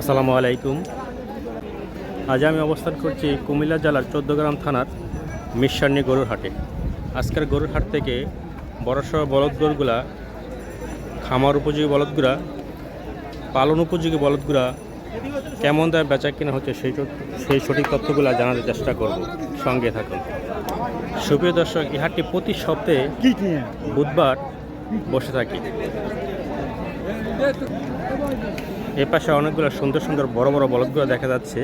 আসসালামু আলাইকুম। আজ আমি অবস্থান করছি কুমিল্লা জেলার চোদ্দগ্রাম থানার মিশান্নি গরুর হাটে। আজকের গরুর হাট থেকে বড়সড় বলদ গরুগুলা খামার উপযোগী বলদগুলা পালন উপযোগী বলদগুলা কেমন দামে বেচা কিনা হচ্ছে সেই সেই সঠিক তথ্যগুলো জানার চেষ্টা করব। সঙ্গে থাকুন। সুপ্রিয় দর্শক এই হাটটি প্রতি সপ্তাহে বুধবার বসে থাকি। এ পাশে অনেকগুলো সুন্দর সুন্দর বড় বড় বলদগুলো দেখা যাচ্ছে।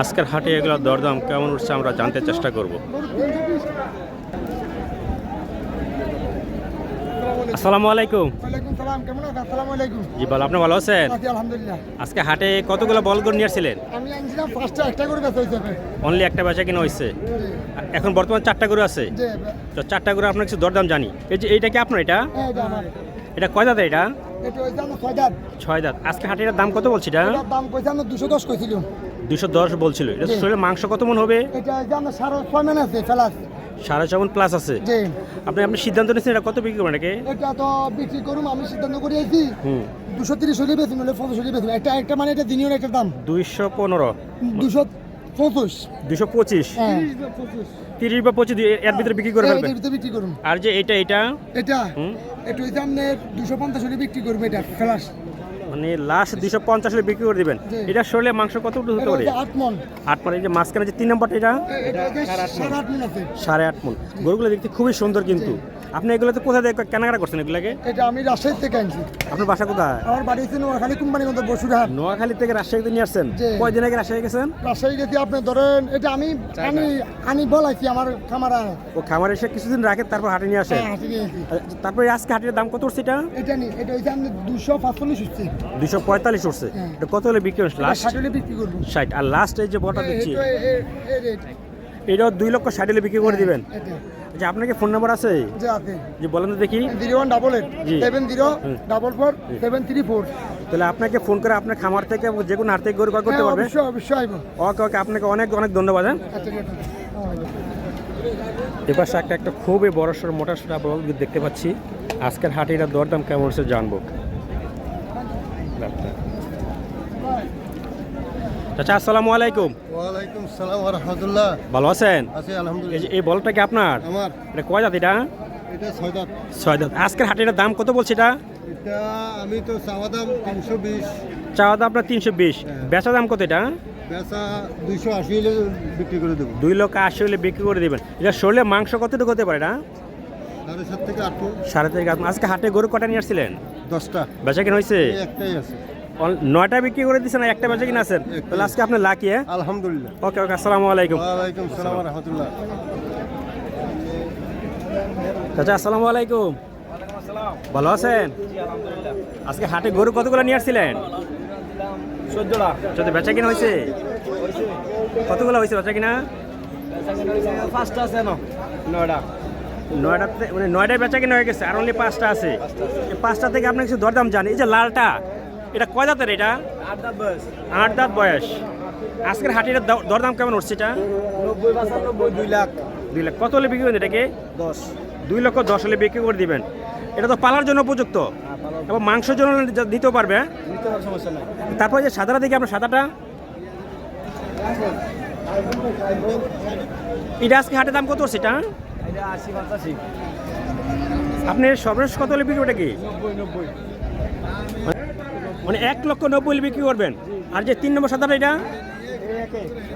আজকের হাটে এগুলো দরদাম কেমন উঠছে আমরা জানতে চেষ্টা করব। আসসালামু আলাইকুম। জি বল আপনি ভালো আছেন? আজকে হাটে কতগুলো একটা করে অনলি একটা বেচা কিনা হয়েছে। এখন বর্তমান চারটা গরু আছে। তো চারটা গরু আপনার কিছু দরদাম জানি। এই যে এইটা কি আপনার এটা? হ্যাঁ, এটা কয় দাদা এটা? ছয় দাঁত। আজকে হাটের দাম কত বলছি এটা? দাম কইছে আমরা দুশো দশ কইছিল। দুশো দশ বলছিল। এটা। মাংস কত মন হবে? এটা আমার সাড়ে ছয় মান আছে ফেলাস। সাড়ে ছয় মন প্লাস আছে। আপনি আপনি সিদ্ধান্ত নিয়েছেন এটা কত বিক্রি করবেন এটাকে? এটা তো বিক্রি করুম আমি সিদ্ধান্ত করে হুম। দুশো তিরিশ হলে বেশি হলে বেশি একটা একটা মানে এটা দিনীয় একটা দাম। দুইশো পনেরো। দুশো পঁচিশ। দুশো পঁচিশ? হ্যাঁ। তিরিশ বা পঁচিশ এর ভিতরে বিক্রি করে ফেলবেন ভিতরে বিক্রি করুন। আর যে এটা এটা? এটা? এটা হয়েছে আপনার দুশো পঞ্চাশ হলে বিক্রি করবে এটা ফেলাস মানে লাস্ট দুশো পঞ্চাশ বিক্রি করে দিবেন। এটা শরীরে মাংস কত এটা পারে? আট মন। আট মানে এই যে মাঝখানে যে তিন নম্বরটা এটা? এটা সাড়ে আট মন। মন গরুগুলো দেখতে খুবই সুন্দর কিন্তু। আপনি এগুলোতে কোথায় থেকে কেনাকাটা করছেন এগুলোকে? এটা আমি রাজশাহী থেকে আনছি। আপনার বাসা কোথায়? আমার বাড়ি হচ্ছে নোয়াখালী কোম্পানিগঞ্জ বসুরহাট। নোয়াখালী থেকে রাজশাহীতে নিয়ে আসছেন। কয়দিন আগে রাজশাহী গেছেন? রাজশাহী গেছি আপনি ধরেন এটা আমি আমি আনি বলাইছি আমার খামারা। ও খামার এসে কিছুদিন রাখেন তারপর হাটে নিয়ে আসে? হ্যাঁ তারপরে আজকে হাটের দাম কত উঠছে এটা? এটা নি এটা হচ্ছে আপনি দুশো পাঁচচল্লিশ হচ্ছে। দুশো পঁয়তাল্লিশ উঠছে। হ্যাঁ। এটা কত হলে বিক্রি হচ্ছে লাস্ট ষাট আর লাস্ট এই যে বটা দিচ্ছি। এটাও দুই লক্ষ ষাট হলে বিক্রি করে দিবেন। এটা। যে আপনার কি ফোন নাম্বার আছে? যে বলেন তো দেখি। জিরো ওয়ান ডাবল এইট জি। Seven zero. Double four seven three four. তাহলে আপনাকে ফোন করে আপনার খামার থেকে যে কোনো হাট থেকে গরু ক্রয় করতে পারবে। অবশ্যই অবশ্যই ওকে ওকে আপনাকে অনেক অনেক ধন্যবাদ হ্যাঁ। আচ্ছা। এবার একটা একটা খুবই বড় সড়ো মোটা সোটা বল দেখতে পাচ্ছি। আজকের হাটে এটা দরদাম কেমন হচ্ছে জানব। চাচা আসসালামু আলাইকুম। ওয়ালাইকুম সালাম রহমতুল্লাহ। ভালো আছেন? আছে এই আলহামদুলিল্লাহ এই বলটা কি আপনার? আমার। এটা কয় জাত এটা? এটা ছয় দাঁত ছয় দাঁত আজকের হাটে এটার দাম কত বলছে এটা? এটা আমি তো চাওয়া দাম তিনশো বিশ। চাওয়া দাম আপনার তিনশো বিশ। হ্যাঁ। বেচা দাম কত এটা? বেচা দুইশো আশি হলে বিক্রি করে দেবো। দুই লক্ষ আশি হলে বিক্রি করে দেবেন। এটা শরীরে মাংস কতটুকু হতে পারে না সাড়ে থেকে আট আজকে হাটে গরু কটা নিয়ে আসছিলেন? দশটা। বেচা কিনা হয়েছে একটাই আছে। নয়টা বিক্রি করে দিচ্ছেন একটা বেচা কিনা আছেন তাহলে আজকে আপনার লাকি হ্যাঁ? আলহামদুলিল্লাহ। ওকে ওকে আসসালামু আলাইকুম। ওয়ালাইকুম সালাম রহমতুল্লাহ। চাচা আসসালামু আলাইকুম। ভালো আছেন? আজকে হাটে গরু কতগুলো নিয়ে আসছিলেন? চোদ্দটা। চোদ্দ বেচা কিনা হয়েছে কতগুলো হয়েছে বেচা কিনা? পাঁচটা আছে না নয়টা নয়টাতে মানে নয়টায় বেচা কিনা হয়ে গেছে আর অনলি পাঁচটা আছে। এই পাঁচটা থেকে আপনি কিছু দরদাম জানি এই যে লালটা এটা কয় দাঁতের এটা? আট দাঁত বয়স। আজকের হাটের দরদাম কেমন হচ্ছে এটা? নব্বই পঁচানব্বই দুই লাখ। দুই লাখ। কত হলে বিক্রি করবেন এটাকে? দশ। দুই লক্ষ দশ হলে বিক্রি করে দিবেন। এটা তো পালার জন্য উপযুক্ত। এবং মাংসের জন্য দিতেও পারবে হ্যাঁ? তারপরে যে সাদাটা দেখি আপনার সাদাটা। এটা আজকে হাটের দাম কত হচ্ছে এটা এটা আশি পঁচাশি আপনি সর্বশেষ কত লিপি বিক্রি ওটা কি? নব্বই নব্বই। মানে এক লক্ষ নব্বই হলে বিক্রি করবেন। আর যে তিন নম্বর সাদাটা এটা?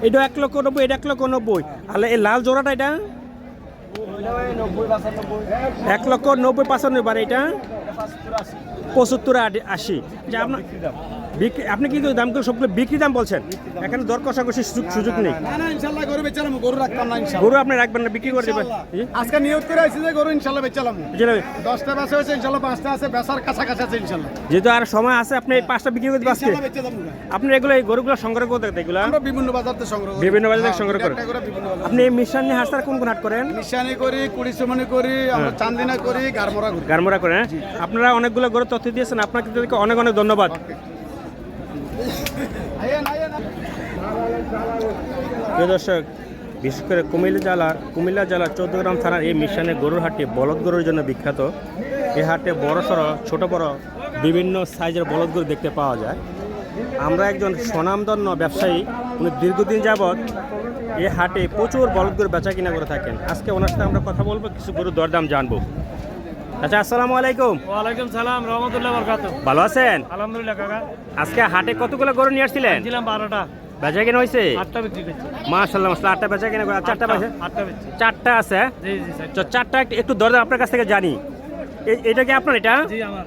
এটা এক লক্ষ নব্বই এটা এক লক্ষ নব্বই। আর এই লাল জোড়াটা এটা? এক লক্ষ নব্বই পাঁচানব্বই বার এটা? পঁচাত্তর আশি আশি। যে আপনার বিক্রি আপনি কিন্তু দামগুলো সবগুলো বিক্রি দাম বলছেন। এখানে দর কষাকষি সুযোগ সুযোগ নেই। গরু আপনি রাখবেন না বিক্রি করে দেবেন? আজকে নিয়োগ করে আইছি যে গরু ইনশাল্লাহ বেচালাম দশটা বেচা হয়েছে ইনশাল্লাহ পাঁচটা আছে বেচার কাছাকাছি আছে ইনশাল্লাহ। যেহেতু আর সময় আছে আপনি এই পাঁচটা বিক্রি করে দেবেন আজকে। ইনশাল্লাহ বেচে যাব আপনি এগুলো এই গরুগুলো সংগ্রহ করতে দেখতে এগুলো। আমরা বিভিন্ন বাজার থেকে সংগ্রহ বিভিন্ন বাজার থেকে হ্যাঁ, সংগ্রহ করেন। করে আপনি এই মিশন নিয়ে হাসতার কোন কোন হাট করেন? মিশানি করি কুড়িশমনি করি আমরা চান্দিনা করি গারমোড়া করি। গারমোড়া করেন হ্যাঁ? আপনারা অনেকগুলো গরু তথ্য দিয়েছেন, আপনাকে তাদেরকে অনেক অনেক ধন্যবাদ। প্রিয় দর্শক, বিশেষ করে কুমিল্লা জেলার কুমিল্লা জেলার চৌদ্দগ্রাম থানার এই মিশনে গরুর হাটটি বলদ গরুর জন্য বিখ্যাত। এই হাটে বড় সড়ো, ছোট বড় বিভিন্ন সাইজের বলদ গরু দেখতে পাওয়া যায়। আমরা একজন স্বনামধন্য ব্যবসায়ী, উনি দীর্ঘদিন যাবৎ এই হাটে প্রচুর বলদ গরু বেচা কিনা করে থাকেন। আজকে ওনার সাথে আমরা কথা বলব, কিছু গরুর দরদাম জানব। আচ্ছা আসসালামু আলাইকুম। ওয়ালাইকুম সালাম রহমতুল্লাহ বরকাত ভালো আছেন? আলহামদুলিল্লাহ কাকা। আজকে হাটে কতগুলো গরু নিয়ে আসছিলেন? দিলাম বারোটা। বেচা কিনা হয়েছে? আটটা বিক্রি করছি। আটটা বেচা কিনা চারটা বেচা আটটা বেচছি। চারটা আছে? জি জি স্যার। চারটা একটু- দরদাম আপনার কাছ থেকে জানি। এটা কি আপনার এটা? জি আমার।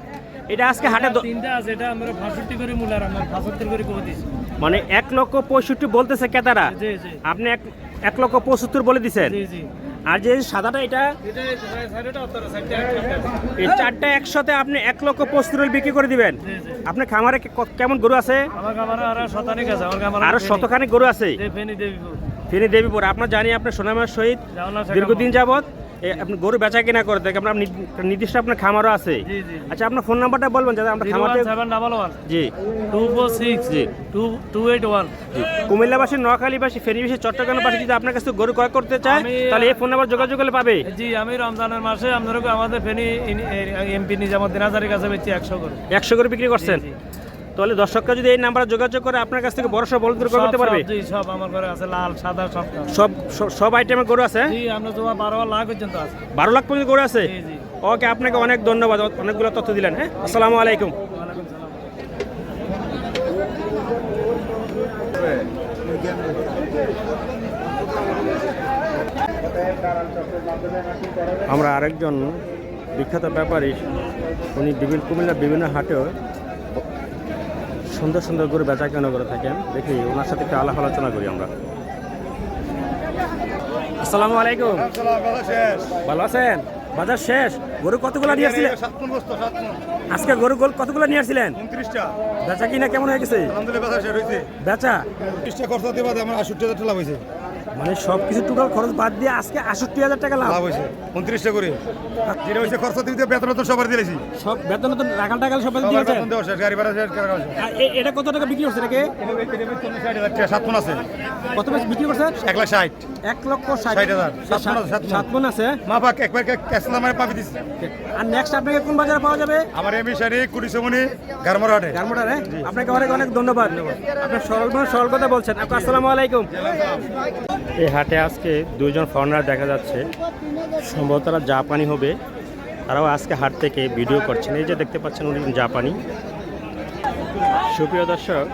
এটা আজকে হাটে তিনটা আছে এটা আমরা করে মূলার আমার করে করে দিছি। মানে এক লক্ষ পঁয়ষট্টি বলতেছে ক্রেতারা। জি জি। আপনি এক এক লক্ষ পঁচাত্তর বলে দিছেন। জি জি। আর যে সাদাটা এটা? এই চারটা একসাথে আপনি এক লক্ষ পঁচিশ বিক্রি করে দিবেন? আপনার খামারে ক- কেমন গরু আছে? আরও শতখানি গরু আছে? ফেনি দেবীপুর। আপনার জানি আপনার সোনামার সহিত দীর্ঘদিন যাবত আপনি গরু বেচা কিনা করে দেখেন আপনার নির্দিষ্ট আপনার খামারও আছে। আচ্ছা আপনার ফোন নাম্বারটা বলবেন যাতে আমরা ওয়ান জি। Two four six. জি। Two two eight one. কুমিল্লাবাসী নোয়াখালীবাসী ফেনীবাসী চট্টগ্রামবাসী যদি আপনার কাছে গরু ক্রয় করতে চায় তাহলে এই ফোন নাম্বার যোগাযোগ করলে পাবে। জি আমি রমজানের মাসে আপনাদেরকে আমাদের ফেনি এমপি নিজামুদ্দিন হাজারের কাছে বেচছি একশো করে একশো করে বিক্রি করছেন। তাহলে দর্শকরা যদি এই নাম্বারে যোগাযোগ করে আপনার কাছ থেকে বড় সব বলদ গরু করতে পারবে? সব, জি সব আমার ঘরে আছে লাল সাদা সব সব সব- আইটেমের গরু আছে? জি আমরা তো বারো লাখ পর্যন্ত আছে। বারো লাখ পর্যন্ত গরু আছে? জি জি। ওকে আপনাকে অনেক ধন্যবাদ অনেকগুলো তথ্য দিলেন হ্যাঁ? আসসালামু আলাইকুম। আমরা আরেকজন বিখ্যাত ব্যাপারী উনি বিভিন্ন কুমিল্লার বিভিন্ন হাটেও সুন্দর সুন্দর গরু বেচা কেনা করে থাকেন। দেখি ওনার সাথে একটু আলাপ আলোচনা করি আমরা। আসসালামু আলাইকুম। ভালো আছেন? বাজার শেষ? গরু কতগুলো নিয়ে আসছিলেন? আজকে গরু গোল কতগুলো নিয়ে আসছিলেন? বেচা কিনা কেমন হয়ে গেছে? বেচা খরচ আমার হাজার লাভ হয়েছে। মানে সব কিছু টোটাল খরচ বাদ দিয়ে আজকে আষট্টি হাজার টাকা লাভ। হয়েছে। উনত্রিশটা করে। যেটা হয়েছে খরচ দিতে বেতন তো সবার দিয়েছি। সব বেতন তো রাখাল টাকাল সব সবার দিয়েছেন বেতন দেওয়া শেষ গাড়ি ভাড়া এটা কত টাকা বিক্রি করছে নাকি? সাতক্ষণ আছে। কত বেশি বিক্রি করছেন এক লাখ ষাট। এক লক্ষ ষাট হাজার। সাত সাত। সাত মন। আছে। মা পাক একবার ক্যাসলাম মানে পাবি দিচ্ছে আর নেক্সট আপনাকে কোন বাজারে পাওয়া যাবে? আমার এমনি শাড়ি কুড়ি সমনি গারমার হাটে। গারমোটারে আপনাকে অনেক অনেক ধন্যবাদ। আপনার সরল মানে সরল কথা বলছেন আসসালামু আলাইকুম। এই হাটে আজকে দুইজন ফরেনার দেখা যাচ্ছে। সম্ভবত তারা জাপানি হবে। তারাও আজকে হাট থেকে ভিডিও করছেন। এই যে দেখতে পাচ্ছেন উনি জাপানি। সুপ্রিয় দর্শক,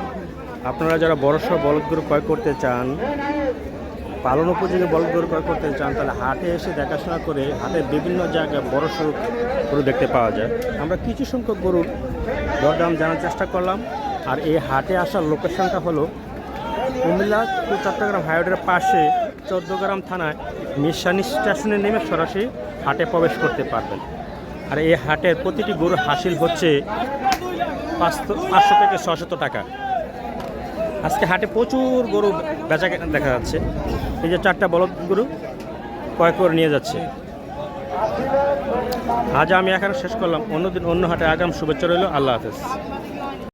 আপনারা যারা বড়সড় বলদ গরু ক্রয় করতে চান, পালন উপযোগী বলদ গরু ক্রয় করতে চান, তাহলে হাটে এসে দেখাশোনা করে হাটের বিভিন্ন জায়গায় বড় সড়ো গরু দেখতে পাওয়া যায়। আমরা কিছু সংখ্যক গরুর দরদাম জানার চেষ্টা করলাম। আর এই হাটে আসার লোকেশনটা হলো কুমিল্লা টু চট্টগ্রাম হাইওয়ের পাশে চৌদ্দগ্রাম থানায় মিশানি স্টেশনে নেমে সরাসরি হাটে প্রবেশ করতে পারবেন। আর এই হাটের প্রতিটি গরু হাসিল হচ্ছে পাঁচশো পাঁচশো থেকে ছশত টাকা। আজকে হাটে প্রচুর গরু বেচা দেখা যাচ্ছে। এই যে চারটা বলদ গরু কয় করে নিয়ে যাচ্ছে। আজ আমি এখানে শেষ করলাম। অন্যদিন অন্য হাটে আগাম শুভেচ্ছা রইল। আল্লাহ হাফেজ।